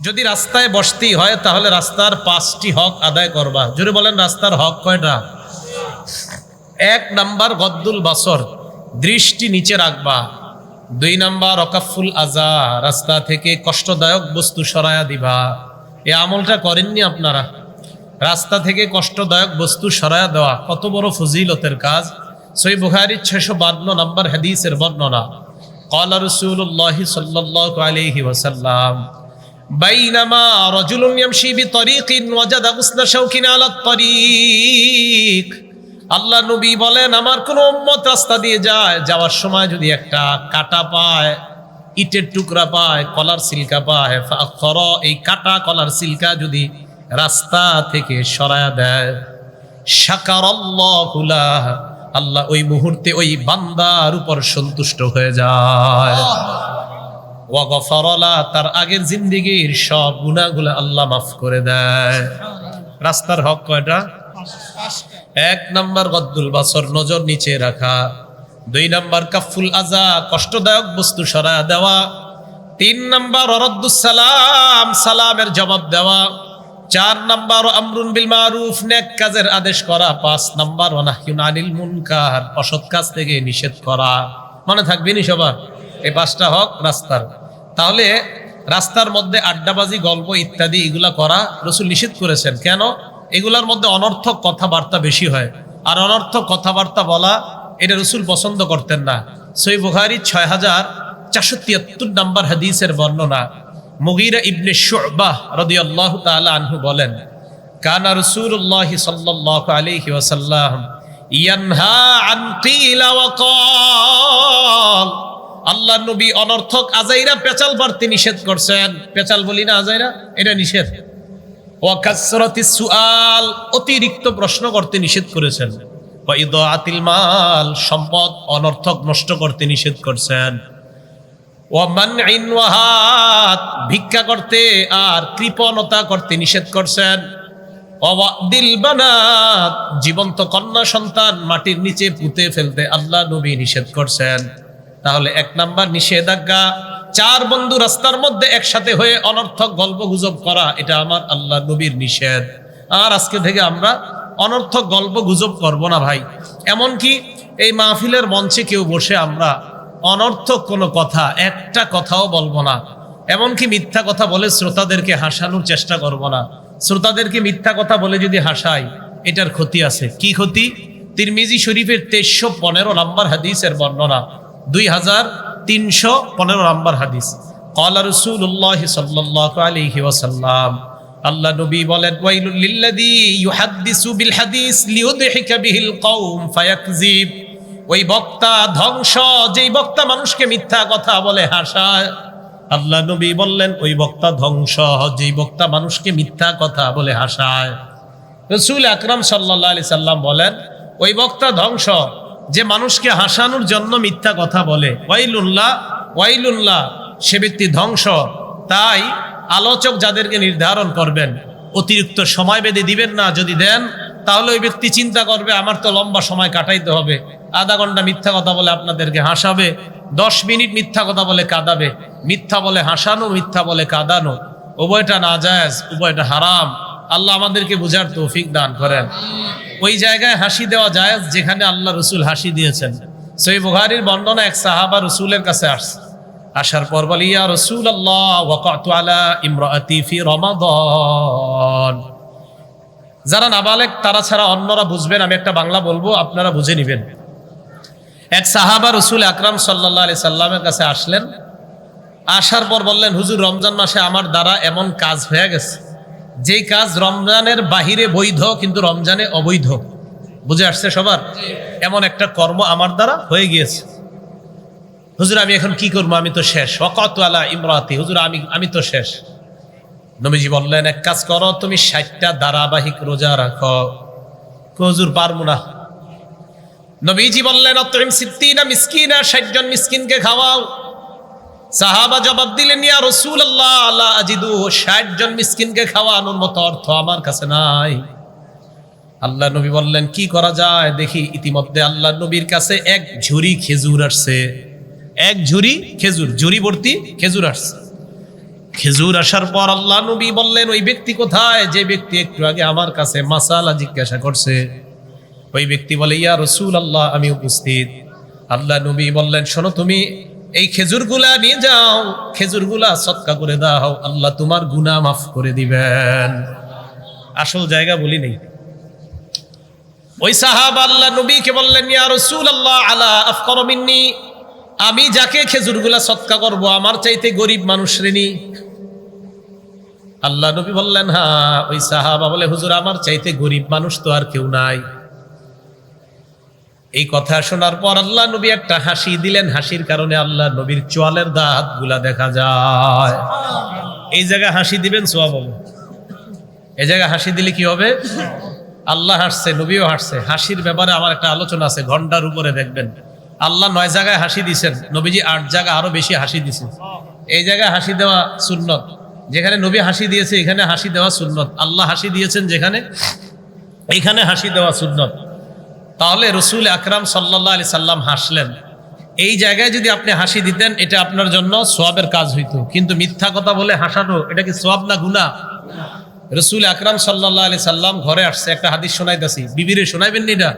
যদি রাস্তায় বসতেই হয়, তাহলে রাস্তার পাঁচটি হক আদায় করবা। যদি বলেন, রাস্তার হক কয়টা? এক নাম্বার গদ্দুল বাসর, দৃষ্টি নিচে রাখবা। দুই নাম্বার অকাফুল আজা, রাস্তা থেকে কষ্টদায়ক বস্তু সরায়া দিবা। এ আমলটা করেননি আপনারা? রাস্তা থেকে কষ্টদায়ক বস্তু সরায়া দেওয়া, কত বড় ফজিলতের কাজ। সই বুখারির ছশো বান্ন নম্বর হাদিসের বর্ণনা। কলা রসুল্লাহ সাল্লাহ আলহি ওসাল্লাম বাইনামা রজুলুন ইয়ামশি বিতরিকিন ওয়াজাদা গুসলা শাওকিন আলা তরিক। আল্লাহ নবী বলেন, আমার কোনো উম্মত রাস্তা দিয়ে যায়, যাওয়ার সময় যদি একটা কাটা পায়, ইটের টুকরা পায়, কলার সিলকা পায় খর এই কাটা কলার সিলকা যদি রাস্তা থেকে সরা দেয় সাকার আল্লাহ ওই মুহূর্তে ওই বান্দার উপর সন্তুষ্ট হয়ে যায়। তার আগের জিন্দিগির সব গুণাগুলো আল্লাহ মাফ করে দেয়। রাস্তার হক কয়টা? এক নাম্বার গদ্দুল বাসর নজর নিচে রাখা। দুই নাম্বার কাফুল আজা কষ্টদায়ক বস্তু সরা দেওয়া। তিন নাম্বার সালাম সালামের জবাব দেওয়া। চার নাম্বার আমরুন বিল মারুফ, নেক কাজের আদেশ করা। পাঁচ নাম্বার অনাহিউন আনিল মুনকার, অসৎ কাজ থেকে নিষেধ করা। মনে থাকবে নি সবার? এই পাঁচটা হক রাস্তার। তাহলে রাস্তার মধ্যে আড্ডাবাজি, গল্প ইত্যাদি এগুলা করা রসুল নিষেধ করেছেন। কেন? এগুলার মধ্যে অনর্থক কথাবার্তা বেশি হয়। আর অনর্থক কথাবার্তা বলা, এটা রসুল পছন্দ করতেন না। সই বুখারি ছয় হাজার চারশো তিয়াত্তর নাম্বার হাদিসের বর্ণনা। মুগিরা ইবনে শুবাহ রদিয়াল্লাহু তাআলা আনহু বলেন, কানা রাসূলুল্লাহ সাল্লাল্লাহু আলাইহি ওয়াসাল্লাম ইয়ানহা আন কিলা আল্লাহ নবী অনর্থক আজাইরা পেচাল পারতে নিষেধ করছেন। পেচাল বলি না আজাইরা, এটা নিষেধ। ওয়াকাসরাতি সুআল, অতিরিক্ত প্রশ্ন করতে নিষেধ করেছেন। ইদাআতিল মাল, সম্পদ অনর্থক নষ্ট করতে নিষেধ করছেন। ওয়াহাত, ভিক্ষা করতে আর কৃপণতা করতে নিষেধ করছেন। অবাদিল বানাত, জীবন্ত কন্যা সন্তান মাটির নিচে পুঁতে ফেলতে আল্লাহ নবী নিষেধ করছেন। তাহলে এক নাম্বার নিষেধাজ্ঞা, চার বন্ধু রাস্তার মধ্যে একসাথে হয়ে অনর্থক গল্প গুজব করা, এটা আমার আল্লাহ নবীর নিষেধ। আর আজকে থেকে আমরা অনর্থক গল্প গুজব করব না ভাই। এমনকি এই মাহফিলের মঞ্চে কেউ বসে আমরা অনর্থক কোনো কথা, একটা কথাও বলব না। এমনকি মিথ্যা কথা বলে শ্রোতাদেরকে হাসানোর চেষ্টা করব না। শ্রোতাদেরকে মিথ্যা কথা বলে যদি হাসাই, এটার ক্ষতি আছে। কি ক্ষতি? তিরমিজি শরীফের তেইশশো পনেরো নম্বর হাদিসের বর্ণনা। দুই হাজার তিনশো পনেরো নম্বর হাদিস। কলা রসুল্লাহ সাল্লাহ আলহি ওয়াসাল্লাম, আল্লাহ নবী বলেন, ওয়াইলুল লিল্লাযী ইউহাদ্দিসু বিল হাদিস লিউদহিকা বিহিল কওম ফায়াকযিব। ওই বক্তা ধ্বংস, যেই বক্তা মানুষকে মিথ্যা কথা বলে হাসায়। আল্লাহ নবী বললেন, ওই বক্তা ধ্বংস, যেই বক্তা মানুষকে মিথ্যা কথা বলে হাসায়। রসুল আকরাম সাল্লাহ আলি সাল্লাম বলেন, ওই বক্তা ধ্বংস যে মানুষকে হাসানোর জন্য মিথ্যা কথা বলে। ওয়াইলুল্লাহ ওয়াইলুল্লাহ, সে ব্যক্তি ধ্বংস। তাই আলোচক যাদেরকে নির্ধারণ করবেন, অতিরিক্ত সময় বেঁধে দিবেন না, যদি দেন, তাহলে ওই ব্যক্তি চিন্তা করবে, আমার তো লম্বা সময় কাটাইতে হবে। আধা ঘণ্টা মিথ্যা কথা বলে আপনাদেরকে হাসাবে, দশ মিনিট মিথ্যা কথা বলে কাঁদাবে। মিথ্যা বলে হাসানো, মিথ্যা বলে কাঁদানো। উভয়টা না জায়েজ উভয়টা হারাম। আল্লাহ আমাদেরকে বুঝার তৌফিক দান করেন। ওই জায়গায় হাসি দেওয়া যায় যেখানে আল্লাহ রসুল হাসি দিয়েছেন। সই বুহারির বর্ণনা এক সাহাবা রসুলের কাছে আসছে। আসার পর বলি, ইয়া রসুল আল্লাহ যারা নাবালেক, তারা ছাড়া অন্যরা বুঝবেন, আমি একটা বাংলা বলব, আপনারা বুঝে নেবেন। এক সাহাবা রসুল আকরাম সাল্লাহ আলি সাল্লামের কাছে আসলেন। আসার পর বললেন, হুজুর, রমজান মাসে আমার দ্বারা এমন কাজ হয়ে গেছে। যেই কাজ রমজানের বাহিরে বৈধ, কিন্তু রমজানে অবৈধ। বুঝে আসছে সবার? এমন একটা কর্ম আমার দ্বারা হয়ে গিয়েছে। হুজুর, আমি এখন কি করব? আমি তো শেষ। ওকত আলা ইমরাতি। হুজুর, আমি আমি তো শেষ। নবীজি বললেন, এক কাজ করো, তুমি ষাটটা ধারাবাহিক রোজা রাখো। হুজুর, পারব না। নবীজি বললেন, অতরিম সিদ্দিনা, মিসকিনা, ষাট জন মিসকিনকে খাওয়াও। সাহাবা জবাব দিলেন, ইয়া রসুল আল্লাহ আজিদু ষাট জন মিসকিনকে খাওয়ানোর মতো অর্থ আমার কাছে নাই। আল্লাহ নবী বললেন, কি করা যায়? দেখি, ইতিমধ্যে আল্লাহ নবীর কাছে এক ঝুরি খেজুর আসছে। এক ঝুরি খেজুর ঝুরি ভর্তি খেজুর আসছে। খেজুর আসার পর আল্লাহ নবী বললেন, ওই ব্যক্তি কোথায়? যে ব্যক্তি একটু আগে আমার কাছে মাসালা জিজ্ঞাসা করছে। ওই ব্যক্তি বলে, ইয়া রসুল আল্লাহ আমি উপস্থিত। আল্লাহ নবী বললেন, শোনো তুমি এই খেজুরগুলা নিয়ে যাও, খেজুরগুলা সৎকা করে দাও, আল্লাহ তোমার গুনাহ মাফ করে দিবেন। আসল জায়গা বলি নেই। ওই সাহাব আল্লাহ নবীকে বললেন আল্লাহ আলা আফকর আমি যাকে খেজুরগুলা সৎকা করব, আমার চাইতে গরিব মানুষ শ্রেণি আল্লাহ নবী বললেন হ্যাঁ। ওই সাহাবা বলে, হুজুর, আমার চাইতে গরিব মানুষ তো আর কেউ নাই। এই কথা শোনার পর আল্লাহ নবী একটা হাসি দিলেন। হাসির কারণে আল্লাহ নবীর চোয়ালের দাঁতগুলা দেখা যায়। এই জায়গায় হাসি দিবেন সোয়াব এই জায়গায় হাসি দিলে কি হবে? আল্লাহ হাসছে, নবীও হাসছে। হাসির ব্যাপারে আমার একটা আলোচনা আছে, ঘণ্টার উপরে দেখবেন। আল্লাহ নয় জায়গায় হাসি দিছেন, নবীজি আট জায়গায় আরও বেশি হাসি দিছেন এই জায়গায় হাসি দেওয়া সুন্নত। যেখানে নবী হাসি দিয়েছে, এখানে হাসি দেওয়া সুন্নত। আল্লাহ হাসি দিয়েছেন যেখানে এইখানে হাসি দেওয়া সুন্নত। তাহলে রসুল আকরাম সাল্লাহ আলি সাল্লাম হাসলেন। এই জায়গায় যদি আপনি হাসি দিতেন, এটা আপনার জন্য সোয়াবের কাজ হইতো। কিন্তু মিথ্যা কথা বলে হাসানো, এটা কি সোয়াব না গুণা রসুল আকরাম সাল্লাহ আলি সাল্লাম ঘরে আসছে, একটা হাদিস শোনাইতেছি। বিবিরে শোনাইবেন নি এটা?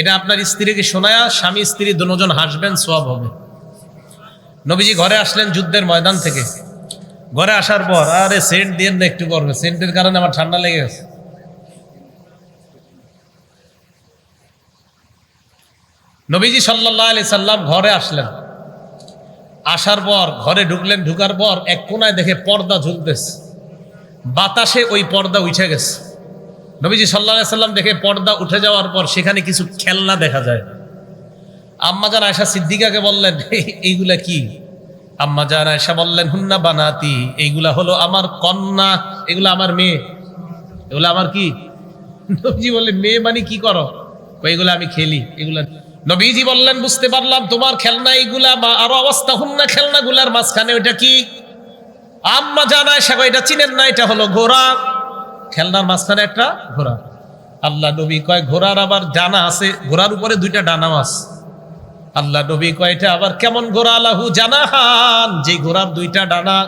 এটা আপনার স্ত্রীকে শোনায়া স্বামী, স্ত্রী দুজন হাসবেন, সোয়াব হবে। নবীজি ঘরে আসলেন যুদ্ধের ময়দান থেকে। ঘরে আসার পর, আরে সেন্ট দিয়ে না একটু করবে সেন্টের কারণে আমার ঠান্ডা লেগে গেছে। নবীজি সাল্লাহ আলি সাল্লাম ঘরে আসলেন। আসার পর, ঘরে ঢুকলেন, ঢুকার পর এক কোনায় দেখে পর্দা ঝুলতেছে। বাতাসে ওই পর্দা উঠে গেছে। নবীজি সাল্লাহ সাল্লাম দেখে পর্দা উঠে যাওয়ার পর সেখানে কিছু খেলনা দেখা যায়। আম্মাজান আয়সা সিদ্দিকাকে বললেন "এই- এইগুলা কি? আম্মাজান আয়সা বললেন, হুন্না বানাতি, এইগুলা হলো আমার কন্যা, এগুলা আমার মেয়ে। এগুলো আমার কি? নবীজি বললেন, মেয়ে মানে কি করো? এগুলা আমি খেলি, এগুলা নবীজি বললেন, বুঝতে পারলাম তোমার খেলনা এইগুলা বা আরও অবস্থা হুন্না খেলনাগুলার মাঝখানে ওইটা কি? আম্মা জানায়, সাগো, এটা চিনেন না, এটা হলো ঘোড়া। খেলনার মাঝখানে একটা ঘোড়া। আল্লাহ নবী কয়, ঘোড়ার আবার ডানা আছে, ঘোড়ার উপরে দুইটা ডানাও আছে। আল্লাহ নবী কয়, এটা আবার কেমন ঘোড়া? আলাহু জানাহান যে ঘোড়ার দুইটা ডানা।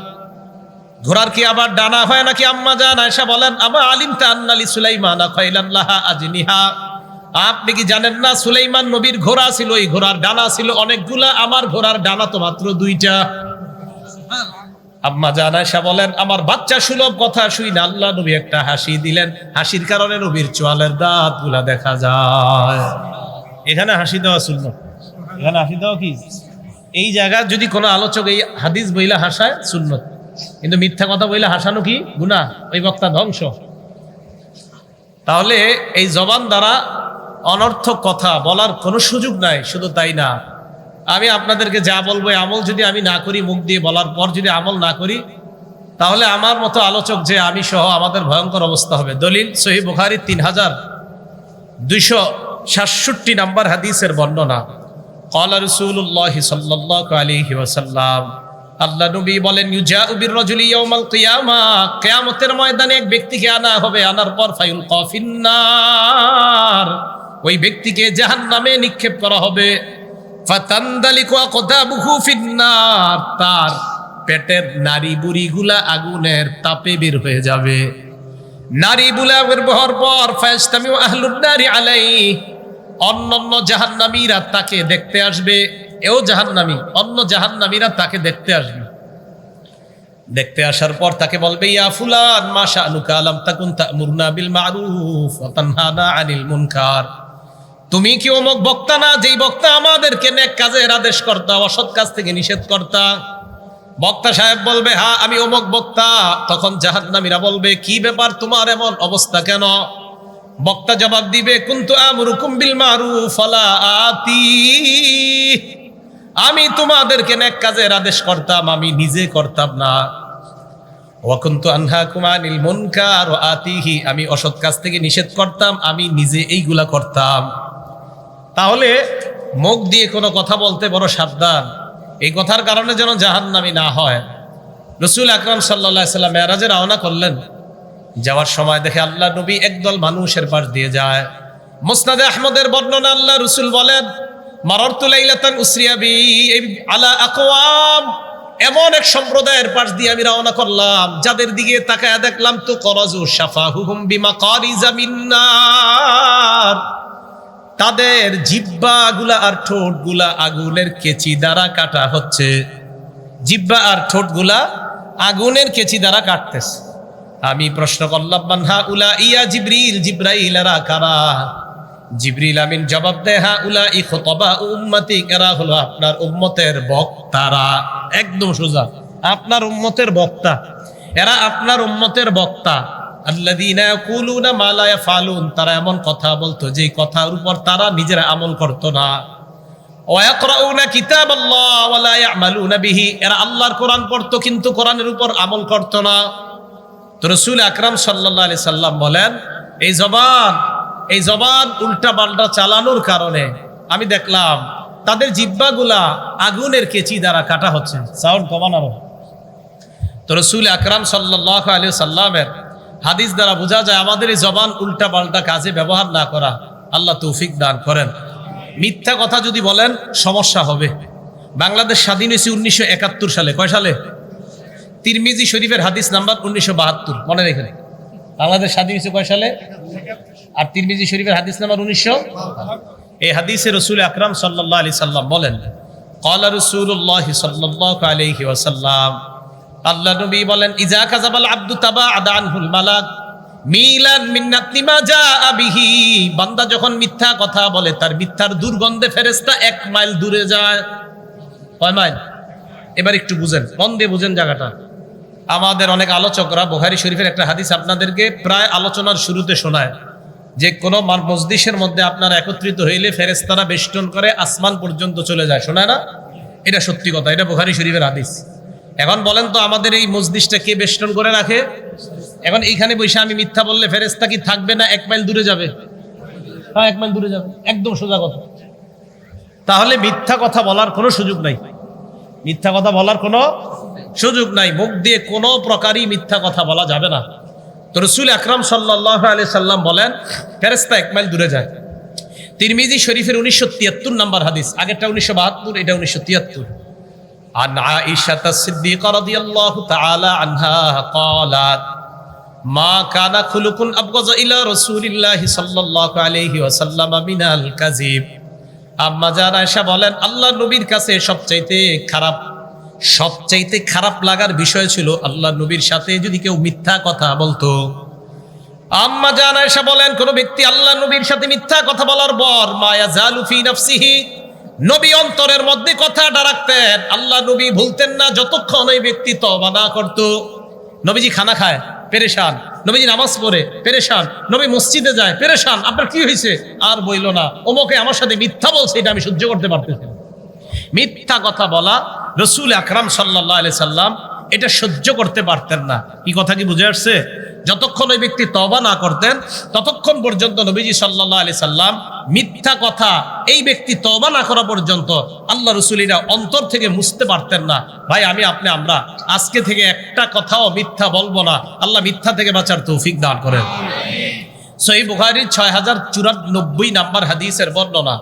ঘোড়ার কি আবার ডানা হয় নাকি? আম্মা জান আয়সা বলেন, আমা আলিম তান্নালি সুলাইমানা খয়লান লাহা আজনিহা। আপনি কি জানেন না, সুলাইমান নবীর ঘোড়া ছিল, এই ঘোড়ার ডানা ছিল অনেকগুলা, আমার ঘোড়ার ডানা তো মাত্র দুইটা। আম্মা জান আয়সা বলেন, আমার বাচ্চা সুলভ কথা শুই না, আল্লাহ নবী একটা হাসি দিলেন। হাসির কারণে নবীর চোয়ালের দাঁতগুলা দেখা যায়। এখানে হাসি দেওয়া শূন্য এখানে হাসি দেওয়া কি? এই জায়গায় যদি কোনো আলোচক এই হাদিস বইলা হাসায়, সুন্নত। কিন্তু মিথ্যা কথা বইলে হাসানো কি? গুণা ওই বক্তা ধ্বংস। তাহলে এই জবান দ্বারা অনর্থক কথা, বলার কোনো সুযোগ নাই, শুধু তাই না। আমি আপনাদেরকে যা বলব আমল যদি আমি না করি, মুখ দিয়ে বলার পর যদি আমল না করি, তাহলে আমার মতো আলোচক যে আমি সহ আমাদের ভয়ঙ্কর অবস্থা হবে। দলিল সহি বুখারি তিন হাজার দুইশো সাতষট্টি নাম্বার হাদিসের বর্ণনা। কলা রসুল্লাহ সাল্লাহ আল্লাহ নবী বলেন কিয়ামতের ময়দানে এক ব্যক্তিকে আনা হবে, আনার পর ফায়ুল কফিন্নার ওই ব্যক্তিকে জাহান্নামে নিক্ষেপ করা হবে। তার পেটের নারী বুড়িগুলা আগুনের তাপে বের হয়ে যাবে। নারী বুলা বের হওয়ার পর ফায়াস্তামিউ আহলুন নারি আলাই অন্যান্য জাহান্নামীরা তাকে দেখতে আসবে। এও জাহান্নামী, অন্য জাহান্নামীরা তাকে দেখতে আসবে। দেখতে আসার পর তাকে বলবে, ইয়া ফুলান, মা শানুকা আলাম তাকুন তা'মুরনা বিল মারুফ ওয়া আনিল মুনকার। তুমি কি অমুক বক্তা না? যেই বক্তা আমাদেরকে নেক কাজের আদেশ করতা, অসৎ কাজ থেকে নিষেধ করতা। বক্তা সাহেব বলবে হ্যাঁ আমি অমুক বক্তা। তখন জাহান্নামীরা বলবে, কি ব্যাপার তোমার এমন অবস্থা কেন? বক্তা জবাব দিবে, কুন্তু আমরুকুম বিল মারুফ, আলা আতি। আমি তোমাদেরকে নেক কাজের আদেশ করতাম, আমি নিজে করতাম না। ওয়াকুন্তু আনহা কুমানিল মুনকার ও আতিহি, আমি অসৎ কাজ থেকে নিষেধ করতাম, আমি নিজে এইগুলা করতাম। তাহলে মুখ দিয়ে কোনো কথা বলতে বড় সাবধান। এই কথার কারণে যেন জাহান্নামি না হয়। রসুল আকরাম সাল্লা সাল্লাম মেয়ারাজে রওনা করলেন। যাওয়ার সময় দেখে আল্লাহ নবী একদল মানুষের পাশ দিয়ে যায়। মুসনাদে আহমদের বর্ণনা আল্লাহ রসুল বলেন, মাররতু লাইলাতান উসরিয়া বি আলা আকওয়াম। এমন এক সম্প্রদায়ের পাশ দিয়ে আমি রওনা করলাম, যাদের দিকে তাকায় দেখলাম, তো করজু সাফা হুহুম বিমা কারিজা মিন্নার। তাদের জিব্বা গুলা আর ঠোঁটগুলা আগুনের কেচি দ্বারা কাটা হচ্ছে। জিব্বা আর ঠোঁটগুলা আগুনের কেচি দ্বারা কাটতেছে। আমি প্রশ্ন করলাম মানহা উলা ইয়া জিব্রিল জিব্রাইলেরা কারা? জিব্রিল আমিন জবাব দেয়, হা উলা ই খতবা উম্মতি, এরা হলো আপনার উম্মতের বক্তারা। একদম সোজা, আপনার উম্মতের বক্তা, এরা আপনার উম্মতের বক্তা। ইয়াফালুন, তারা এমন কথা বলতো যে কথার উপর তারা নিজেরা আমল করতো না। এরা আল্লাহর কোরআন পড়তো, কিন্তু কোরআনের উপর আমল করতো না। তো রসুল আকরাম সাল্লাহ সাল্লাম বলেন, এই জবান এই জবান উল্টা পাল্টা চালানোর কারণে আমি দেখলাম তাদের জিব্বাগুলা আগুনের কেচি দ্বারা কাটা হচ্ছে। সাউন্ড কমানো তো রসুল আকরাম সাল্লাহ আলী সাল্লামের হাদিস দ্বারা বোঝা যায়, আমাদের এই জবান উল্টা পাল্টা কাজে ব্যবহার না করা আল্লাহ তৌফিক দান করেন। মিথ্যা কথা যদি বলেন, সমস্যা হবে। বাংলাদেশ স্বাধীন হয়েছে উনিশশো একাত্তর সালে। কয় সালে? তিরমিজি শরীফের হাদিস নাম্বার উনিশশো বাহাত্তর। মনে রেখে বাংলাদেশ স্বাধীন হয়েছে কয় সালে? আর তিরমিজি শরীফের হাদিস নাম্বার উনিশশো। এই হাদিসে রসুল আকরাম সাল্লাহ আলি সাল্লাম বলেন কলা রসুল্লাহ সাল্লাহ আলহি ওয়াসাল্লাম। আল্লাহ নবী বলেন ইজা কাজাবাল আব্দু তাবা আদানহুল মালাক, মিলান মিন্নাত লিমা যা আবিহি বান্দা যখন মিথ্যা কথা বলে, তার মিথ্যার দুর্গন্ধে ফেরেস্তা এক মাইল দূরে যায়। কয় মাইল? এবার একটু বুঝেন দিয়ে বুঝেন জায়গাটা। আমাদের অনেক আলোচকরা বোহারি শরীফের একটা হাদিস আপনাদেরকে প্রায় আলোচনার শুরুতে শোনায়। যে কোনো মজলিসের মধ্যে আপনারা একত্রিত হইলে ফেরেস্তারা বেষ্টন করে আসমান পর্যন্ত চলে যায়। শোনায় না? এটা সত্যি কথা, এটা বোহারি শরীফের হাদিস। এখন বলেন তো আমাদের এই মসজিদটা কে বেষ্টন করে রাখে? এখন এইখানে বসে আমি মিথ্যা বললে ফেরেস্তা কি থাকবে না এক মাইল দূরে যাবে? হ্যাঁ এক মাইল দূরে যাবে। একদম সোজা কথা। তাহলে মিথ্যা কথা বলার কোনো সুযোগ নাই। মিথ্যা কথা বলার কোনো সুযোগ নাই মুখ দিয়ে কোনো প্রকারই মিথ্যা কথা বলা যাবে না তো রসুল আকরাম সাল্লাহ আলি সাল্লাম বলেন ফেরেস্তা এক মাইল দূরে যায় তিরমিজি শরীফের উনিশশো তিয়াত্তর নাম্বার হাদিস আগেরটা উনিশশো বাহাত্তর এটা উনিশশো তিয়াত্তর عن عائشة الصديقة رضي الله تعالى عنها قالت ما كان خلق أبغض إلى رسول الله صلى الله عليه وسلم من الكذب আম্মা জান আয়েশা বলেন, আল্লাহ নবীর কাছে সবচাইতে খারাপ সবচাইতে খারাপ লাগার বিষয় ছিল আল্লাহ নবীর সাথে যদি কেউ মিথ্যা কথা বলতো। আম্মা জান আয়েশা বলেন, কোন ব্যক্তি আল্লাহ নবীর সাথে মিথ্যা কথা বলার পর মায়া জালুফি নফসিহি, নবী অন্তরের মধ্যে কথাটা রাখতেন আল্লাহ নবী ভুলতেন না, যতক্ষণ ওই ব্যক্তি তবা না করতো। নবীজি খানা খায়, পেরেশান। নবীজি নামাজ পড়ে, পেরেশান। নবী মসজিদে যায়, পেরেশান, আপনার কি হয়েছে? আর বইল না। ওমকে আমার সাথে মিথ্যা বলছে, এটা আমি সহ্য করতে পারতেছি মিথ্যা কথা বলা রসুল আকরাম সাল্লাহ আলি সাল্লাম এটা সহ্য করতে পারতেন না। কি কথা কি বুঝে আসছে? যতক্ষণ ওই ব্যক্তি তবা না করতেন, ততক্ষণ পর্যন্ত নবীজি সাল্লাহ আলি সাল্লাম মিথ্যা কথা এই ব্যক্তি তবা না করা পর্যন্ত আল্লাহ রসুলিরা অন্তর থেকে মুছতে পারতেন না। ভাই, আমি আপনি, আমরা আজকে থেকে একটা কথাও মিথ্যা বলব না। আল্লাহ মিথ্যা থেকে বাঁচার তৌফিক দান করেন। সহি বুখারির ছয় হাজার চুরানব্বই নাম্বার হাদিসের বর্ণনা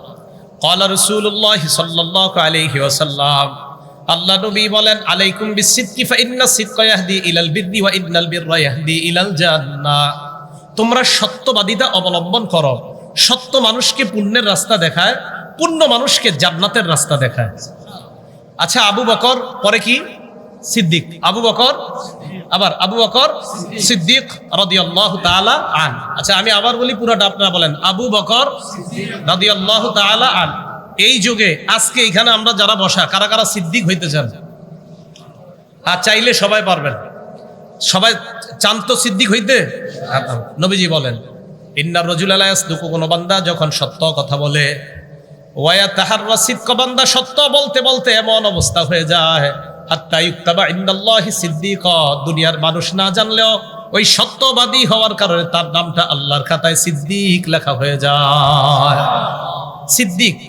কলা রসুল্লাহ সাল্লাহ আলহি ওসাল্লাম আল্লাহ নবী বলেন, আলাইকুম বিসিদকি ফাইন্না সিদকা ইয়াহদি ইলাল বিররি ওয়া ইন্নাল বিররা ইয়াহদি ইলাল জান্নাহ তোমরা সত্যবাদিতা অবলম্বন করো। সত্য মানুষকে পুণ্যের রাস্তা দেখায়, পুণ্য মানুষকে জান্নাতের রাস্তা দেখায়। আচ্ছা আবু বকর, পরে কি? সিদ্দিক। আবু বকর, আবার আবু বকর, সিদ্দিক রাদিয়াল্লাহু তাআলা আন। আচ্ছা আমি আবার বলি পুরোটা, আপনারা বলেন, আবু বকর রাদিয়াল্লাহু তাআলা আন। এই যুগে, আজকে এখানে আমরা যারা বসা, কারা কারা সিদ্দিক হইতে চান? আর চাইলে সবাই পারবেন। সবাই চান তো সিদ্দিক হইতে? নবীজি বলেন ইন্নার রজুল আলায়াস দুকু কোনো বান্দা যখন সত্য কথা বলে, ওয়া তাহার সিদ্ক বান্দা সত্য বলতে বলতে এমন অবস্থা হয়ে যায়। হাত্তা ইউক্তাবা ইন্দাল্লাহি সিদ্দিক। দুনিয়ার মানুষ না জানলেও ওই সত্যবাদী হওয়ার কারণে তার নামটা আল্লাহর খাতায় সিদ্দিক লেখা হয়ে যায়। সিদ্দিক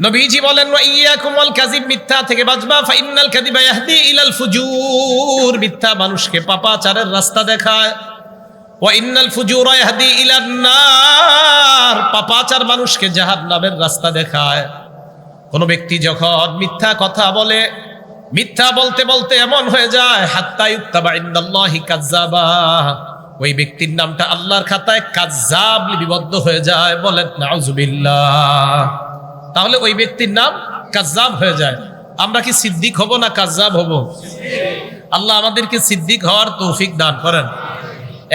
নবীজি বলেন, ওয়া ইয়াকুম আল কাযিব মিথ্যা থেকে বাঁচবা। ফা ইন্নাল কাযিবা ইয়াহদি ইলাল ফুজুর। মিথ্যা মানুষকে পাপাচারের রাস্তা দেখায়। ওয়া ইন্নাল ফুজুরা ইয়াহদি ইলান নার। পাপাচার মানুষকে জাহান্নামের রাস্তা দেখায়। কোন ব্যক্তি যখন মিথ্যা কথা বলে, মিথ্যা বলতে বলতে এমন হয়ে যায়, হাত্তা ইউক্তাবা ইনদাল্লাহি কাজ্জাবা ওই ব্যক্তির নামটা আল্লাহর খাতায় কাজ্জাব লিপিবদ্ধ হয়ে যায়। বলেন, নাউজুবিল্লাহ তাহলে ওই ব্যক্তির নাম কাজাব হয়ে যায়। আমরা কি সিদ্দিক হব না কাজ্জাব হব? আল্লাহ আমাদেরকে সিদ্দিক হওয়ার তৌফিক দান করেন।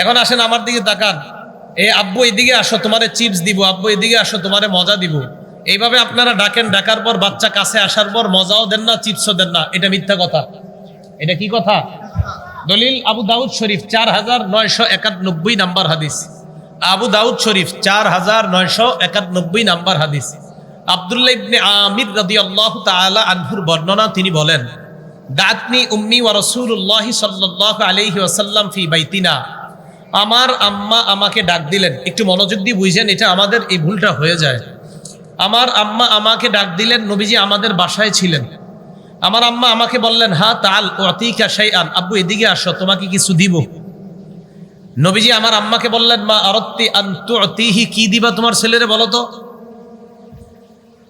এখন আসেন আমার দিকে তাকান। এ আব্বু, এদিকে আসো, তোমারে চিপস দিব। আব্বু, এদিকে আসো, তোমারে মজা দিব। এইভাবে আপনারা ডাকেন, ডাকার পর বাচ্চা কাছে আসার পর মজাও দেন না, চিপসও দেন না। এটা মিথ্যা কথা। এটা কি কথা? দলিল আবু দাউদ শরীফ, চার হাজার নয়শো একানব্বই নাম্বার হাদিস। আবু দাউদ শরীফ, চার হাজার নয়শো একানব্বই নাম্বার হাদিস। আব্দুল্লাহ ইবনে আমির রাদিয়াল্লাহু তাআলা আনহুর বর্ণনা, তিনি বলেন, দাতনি উম্মি ওয়া রাসূলুল্লাহ সাল্লাল্লাহু আলাইহি ওয়াসাল্লাম ফি বাইতিনা। আমার আম্মা আমাকে ডাক দিলেন। একটু মনোযোগ দিয়ে বুঝেন, এটা আমাদের এই ভুলটা হয়ে যায়। আমার আম্মা আমাকে ডাক দিলেন, নবীজি আমাদের বাসায় ছিলেন। আমার আম্মা আমাকে বললেন, হা তাল ও অতিকা সেই আন আব্বু, এদিকে আসো, তোমাকে কিছু দিব। নবীজি আমার আম্মাকে বললেন, মা আরত্তি আন্তু অতিহি কি দিবা তোমার ছেলেরে বলো তো?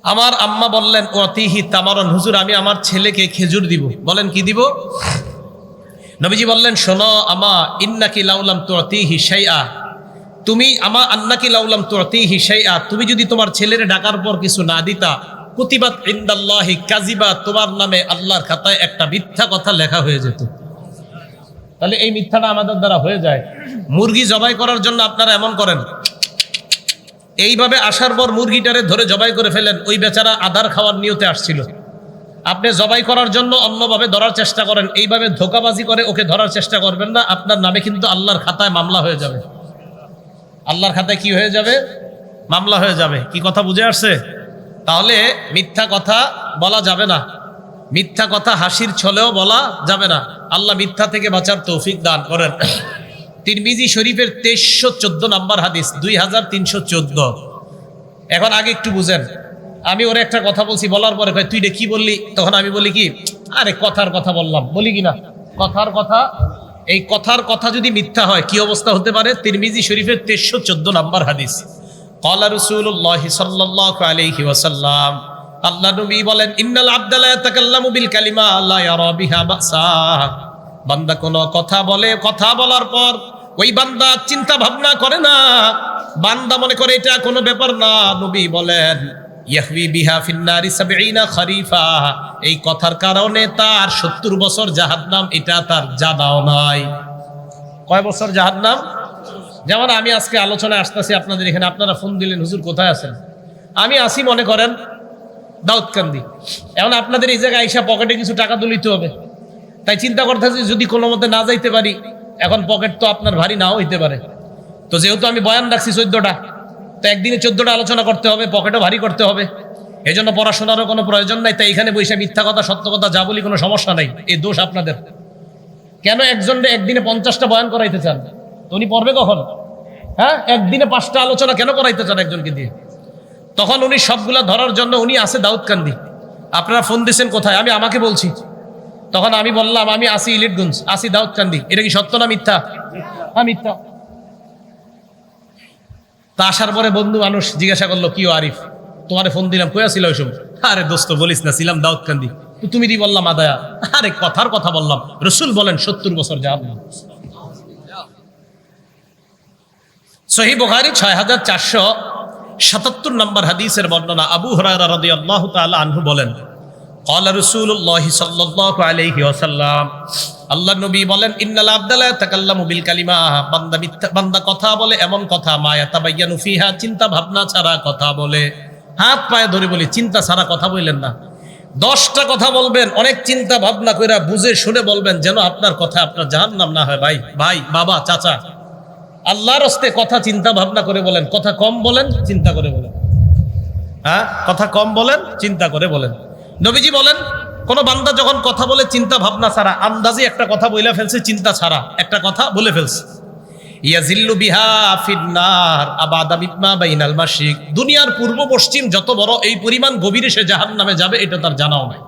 আমার আম্মা বললেন, অতিহি তামারন, হুজুর, আমি আমার ছেলেকে খেজুর দিব। বলেন, কি দিব? নবীজি বললেন, শোনো, আমা ইন্নাকি লাউলাম তো তুতিহি শাইআ। তুমি আমা আন্নাকি লাউলাম তো তুতিহি শাইআ। তুমি যদি তোমার ছেলের ডাকার পর কিছু না দিতা, কুতিবাত ইনদাল্লাহি কাজিবা তোমার নামে আল্লাহর খাতায় একটা মিথ্যা কথা লেখা হয়ে যেত। তাহলে এই মিথ্যাটা আমাদের দ্বারা হয়ে যায়। মুরগি জবাই করার জন্য আপনারা এমন করেন এইভাবে আসার পর মুরগিটারে ধরে জবাই করে ফেলেন, ওই বেচারা আধার খাওয়ার নিয়তে আসছিল। আপনি জবাই করার জন্য অন্যভাবে ধরার চেষ্টা করেন, এইভাবে ধোকাবাজি করে ওকে ধরার চেষ্টা করবেন না, আপনার নামে কিন্তু আল্লাহর খাতায় মামলা হয়ে যাবে। আল্লাহর খাতায় কি হয়ে যাবে? মামলা হয়ে যাবে। কি কথা বুঝে আসছে? তাহলে মিথ্যা কথা বলা যাবে না। মিথ্যা কথা হাসির ছলেও বলা যাবে না। আল্লাহ মিথ্যা থেকে বাঁচার তৌফিক দান করেন। তিরমিজি শরীফের তেইশশো চোদ্দ নাম্বার হাদিস, দুই হাজার তিনশো চোদ্দ। এখন আগে একটু বুঝেন। আমি ওর একটা কথা বলছি, বলার পরে কয়, তুই রে কি বললি? তখন আমি বলি কি, আরে কথার কথা বললাম। বলি কি না কথার কথা, এই কথার কথা যদি মিথ্যা হয়, কি অবস্থা হতে পারে? তিরমিজি শরীফের তেইশশো চোদ্দ নাম্বার হাদিস। কলা রসুল্লাহ সাল্লাহ আলাইহি ওয়াসাল্লাম। আল্লাহ নবী বলেন, ইন্নাল আব্দাল্লাহ তাকাল্লামু বিল কালিমা আল্লাহ ইয়ারা বিহা বাসা। বান্দা কোনো কথা বলে, কথা বলার পর ওই বান্দা চিন্তা ভাবনা করে না। বান্দা মনে করে এটা কোনো ব্যাপার না। নবী বলেন এই কথার কারণে তার সত্তর বছর জাহান্নাম, এটা তার জানাও নাই। কয় বছর জাহান্নাম? যেমন আমি আজকে আলোচনায় আসতেছি আপনাদের এখানে, আপনারা ফোন দিলেন, হুজুর কোথায় আছেন? আমি আসি, মনে করেন, দাউদকান্দি। এখন আপনাদের এই জায়গায় আইসা পকেটে কিছু টাকা তুলিতে হবে। তাই চিন্তা করতেছি, যদি কোনো মতে না যাইতে পারি, এখন পকেট তো আপনার ভারী নাও হইতে পারে। তো যেহেতু আমি বয়ান রাখছি চোদ্দটা, তো একদিনে চোদ্দটা আলোচনা করতে হবে, পকেটও ভারী করতে হবে। এই জন্য পড়াশোনারও কোনো প্রয়োজন নাই, তাই এখানে বসে মিথ্যা কথা, সত্য কথা, যা বলি কোনো সমস্যা নাই, এই দোষ আপনাদের। কেন একজন একদিনে পঞ্চাশটা বয়ান করাইতে চান? তো উনি পড়বে কখন? হ্যাঁ একদিনে পাঁচটা আলোচনা কেন করাইতে চান একজনকে দিয়ে? তখন উনি সবগুলা ধরার জন্য উনি আছে দাউদকান্দি। আপনারা ফোন দিয়েছেন কোথায়? আমি আমাকে বলছি। তখন আমি বললাম, আমি আসি ইলিটগঞ্জ, আসি দাউদকান্দি। এটা কি সত্য না মিথ্যা? হ্যাঁ মিথ্যা। তা আসার পরে বন্ধু মানুষ জিজ্ঞাসা করল, কি আরিফ? তোমারে ফোন দিলাম কই আসিল ওইসব আরে দোস্ত, বলিস না, ছিলাম দাউদকান্দি। তো তুমি দি বললাম আদায়া আরে, কথার কথা বললাম। রসুল বলেন, সত্তর বছর যা সহি বুখারি ছয় হাজার চারশো সাতাত্তর নম্বর হাদিসের বর্ণনা। আবু হরারা রাদিয়াল্লাহু তাআলা আনহু বলেন কলা রসুল্লাহ সাল্লাহ আলহি আসাল্লাম আল্লাহ নবী বলেন, ইন্নাল আবদাল্লাহ তাকাল্লামু বিল কালিমা। বান্দা মিথ্যা, বান্দা কথা বলে এমন কথা মায়া তাবাইয়ানু ফিহা, চিন্তা ভাবনা ছাড়া কথা বলে। হাত পায়ে ধরে বলি, চিন্তা ছাড়া কথা বললেন না। দশটা কথা বলবেন, অনেক চিন্তা ভাবনা কইরা বুঝে শুনে বলবেন, যেন আপনার কথা আপনার জাহান নাম না হয়। ভাই ভাই, বাবা, চাচা, আল্লাহর হস্তে কথা চিন্তা ভাবনা করে বলেন, কথা কম বলেন, চিন্তা করে বলেন। হ্যাঁ কথা কম বলেন, চিন্তা করে বলেন। নবীজি বলেন, কোন বান্দা যখন কথা বলে চিন্তা ভাবনা ছাড়া, আন্দাজে একটা কথা বলে ফেলছে, চিন্তা ছাড়া, একটা কথা বলে ফেলছে। ইয়াজিল্লু বিহা ফিন্নার বিতমা বাইনাল মাসিক দুনিয়ার পূর্ব পশ্চিম যত বড় এই পরিমাণ গভীরে সে জাহান নামে যাবে, এটা তার জানাও নাই।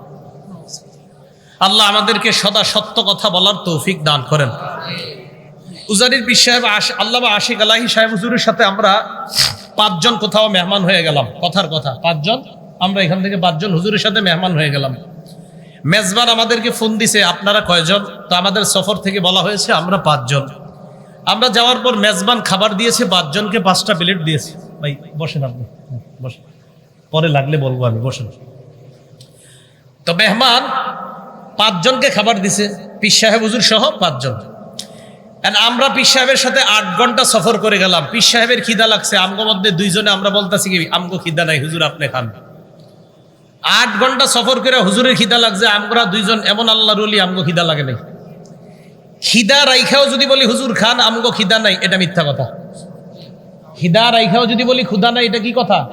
আল্লাহ আমাদেরকে সদা সত্য কথা বলার তৌফিক দান করেন। উজারির পীর সাহেব আশ- আল্লামা আশিক আলাহি সাহেব হুজুরের সাথে আমরা পাঁচজন কোথাও মেহমান হয়ে গেলাম। কথার কথা, পাঁচজন? আমরা এখান থেকে পাঁচজন হুজুরের সাথে মেহমান হয়ে গেলাম। মেজবান আমাদেরকে ফোন দিছে, আপনারা কয়জন? তো আমাদের সফর থেকে বলা হয়েছে, আমরা পাঁচজন। আমরা যাওয়ার পর মেজবান খাবার দিয়েছে, পাঁচজনকে পাঁচটা প্লেট দিয়েছে। ভাই, বসেন আপনি। বসেন। পরে লাগলে বলব আমি, বসেন। তো মেহমান পাঁচজনকে খাবার দিছে পিস সাহেব হুজুর সহ পাঁচজন। আমরা পিস সাহেবের সাথে আট ঘণ্টা সফর করে গেলাম। পিস সাহেবের খিদা লাগছে, আমগো মধ্যে দুইজনে আমরা বলতেছি কি, আমগো খিদা নাই, হুজুর আপনি খান। আট ঘণ্টা সফর করে হুজুরের খিদা লাগছে, আমরা দুইজন, এমন আল্লাহ রলি আমগো খিদা লাগে নাই। খিদা রাইখাও যদি বলি, হুজুর, খান, আমগো খিদা নাই, এটা মিথ্যা কথা। খিদা রাইখাও যদি বলি ক্ষুদা নাই, এটা কি কথা?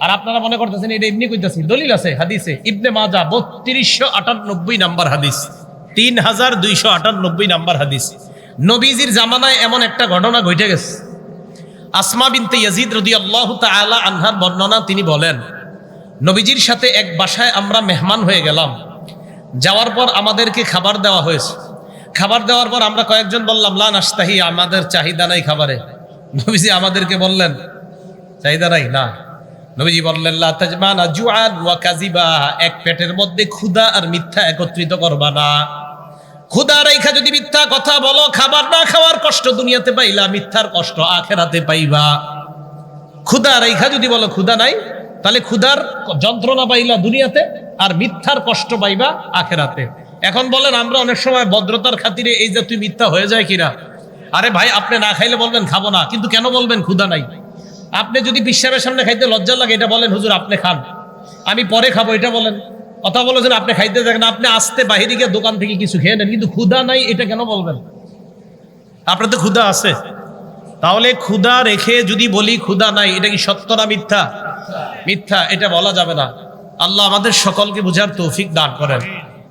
আর আপনারা মনে করতেছেন, এটা এমনি কইতাছি? দলিল আছে, হাদিসে, ইবনে মাজা, বত্রিশশো আটানব্বই নাম্বার হাদিস। তিন হাজার দুইশো আটানব্বই নাম্বার হাদিস। নবীজির জামানায় এমন একটা ঘটনা ঘটে গেছে। আসমা বিনতে ইয়াজিদ রদি আল্লাহ তালা আনহার বর্ণনা তিনি বলেন নবীজির সাথে এক বাসায় আমরা মেহমান হয়ে গেলাম। যাওয়ার পর আমাদেরকে খাবার দেওয়া হয়েছে। খাবার দেওয়ার পর আমরা কয়েকজন বললাম, লা নাস্তাহি আমাদের চাহিদা নাই খাবারে। নবীজি আমাদেরকে বললেন, চাহিদা নাই? না। নবীজি বললেন, লা তাজমানা জুআন ওয়া কাযিবা, এক পেটের মধ্যে ক্ষুধা আর মিথ্যা একত্রিত করবা না। ক্ষুধা রেখা যদি মিথ্যা কথা বলো, খাবার না খাওয়ার কষ্ট দুনিয়াতে পাইলা, মিথ্যার কষ্ট আখেরাতে পাইবা। ক্ষুধা রেখা যদি বলো, ক্ষুধা নাই? তাহলে ক্ষুধার যন্ত্রণা পাইলা দুনিয়াতে আর মিথ্যার কষ্ট পাইবা আখেরাতে। এখন বলেন, আমরা অনেক সময় ভদ্রতার খাতিরে এই যে তুই মিথ্যা হয়ে যায় কিনা? আরে ভাই, আপনি না খাইলে বলবেন, খাব না। কিন্তু কেন বলবেন, ক্ষুধা নাই? আপনি যদি বিশ্বাসের সামনে খাইতে লজ্জা লাগে, এটা বলেন, হুজুর, আপনি খান। আমি পরে খাব, এটা বলেন। কথা বলেছেন আপনি খাইতে দেখেন আপনি আসতে বাহিরে গিয়ে দোকান থেকে কিছু খেয়ে নেন, কিন্তু ক্ষুধা নাই, এটা কেন বলবেন? আপনার তো ক্ষুধা আছে। তাহলে ক্ষুধা রেখে যদি বলি ক্ষুধা নাই, এটা কি সত্য না মিথ্যা? মিথ্যা, এটা বলা যাবে না। আল্লাহ আমাদের সকলকে বোঝার তৌফিক দান করেন।